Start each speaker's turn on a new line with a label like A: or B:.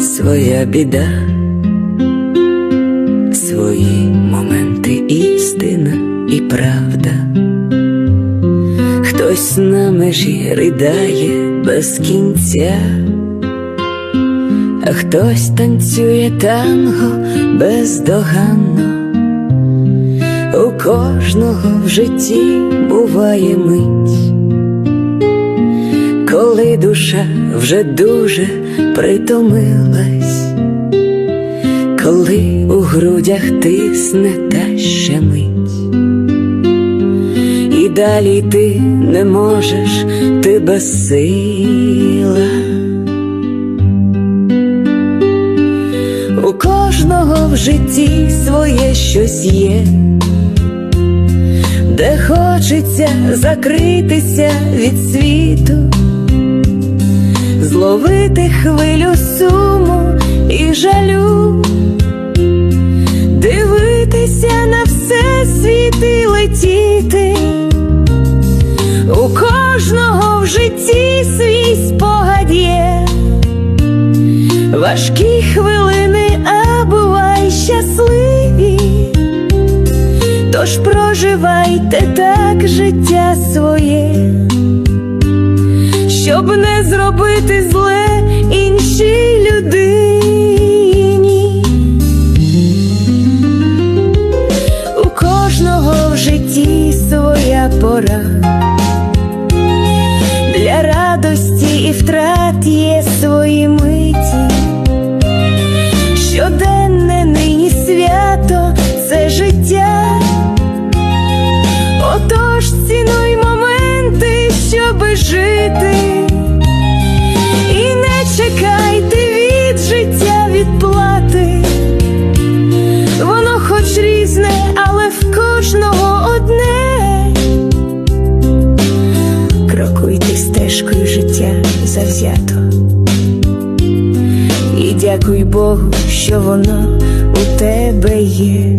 A: своя біда, свої моменти істина і правда. Хтось на межі ридає без кінця, а хтось танцює танго бездоганно. У кожного в житті буває мить, душа вже дуже притомилась, коли у грудях тисне та щемить, і далі ти не можеш, ти безсила. У кожного в житті своє щось є, де хочеться закритися від світу, зловити хвилю суму і жалю, дивитися на все світ і летіти. У кожного в житті свій спогад є. Важкі хвилини, а бувай щасливі, тож проживайте так життя своє, щоб не зробити зле іншій людині. У кожного в житті своя пора. Для радості і втрат є свої миті, щоденне нині свято це життя, отож цінуй моменти, щоби жити, життя завзято. І дякуй Богу, що воно у тебе є.